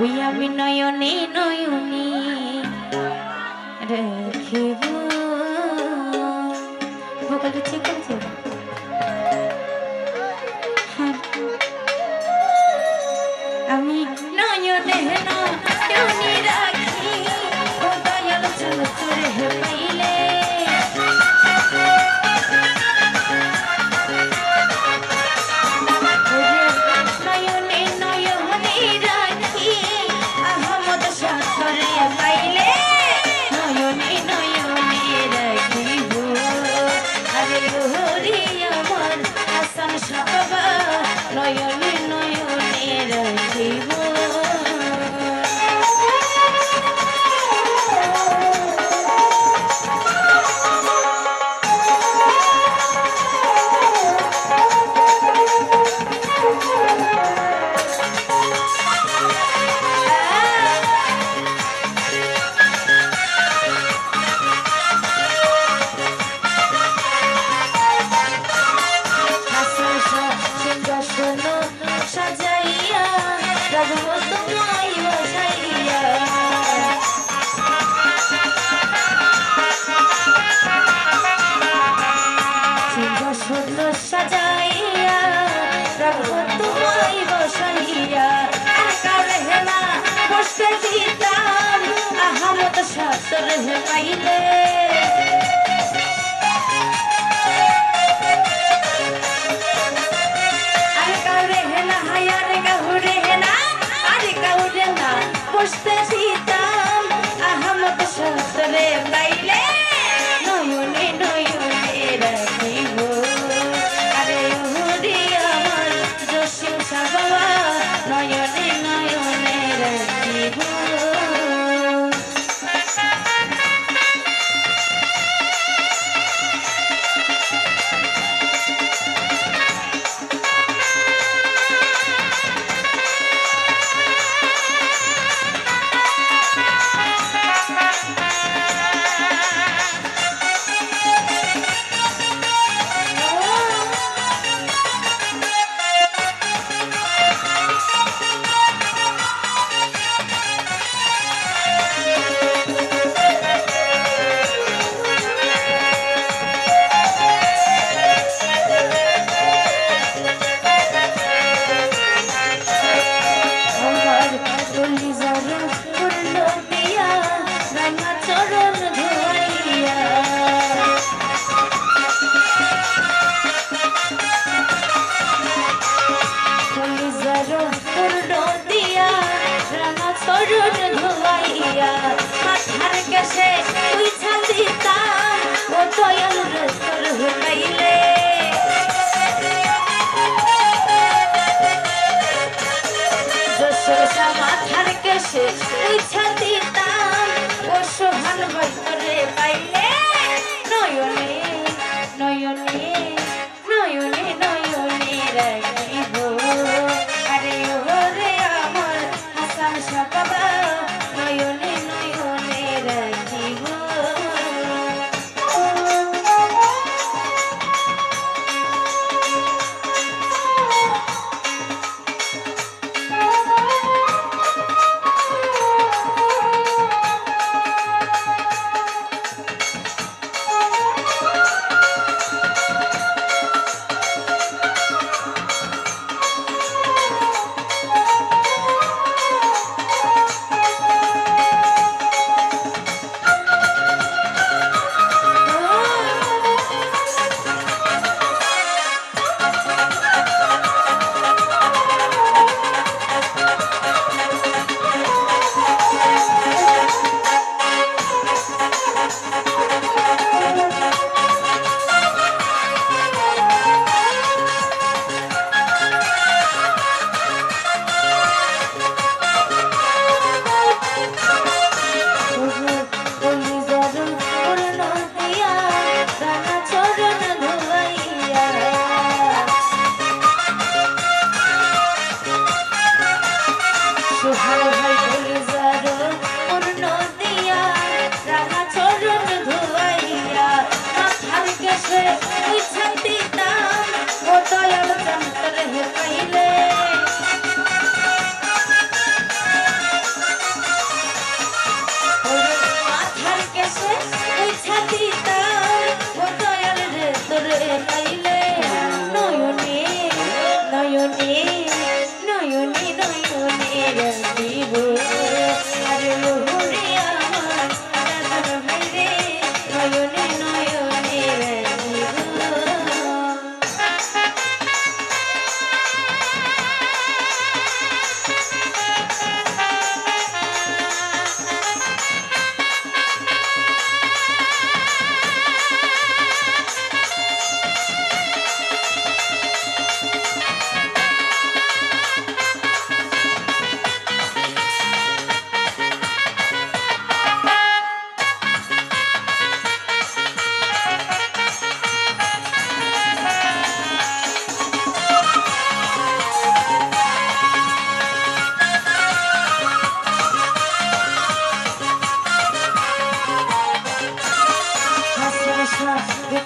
ওই আমি নয়নে নয়নে রেখিব। ভোকালটা চেক করেছে শাস্ত্র দিতাম আহামত শাস্ত্র হইলে बस्तर रे पहिले नो योर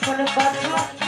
কোন কথা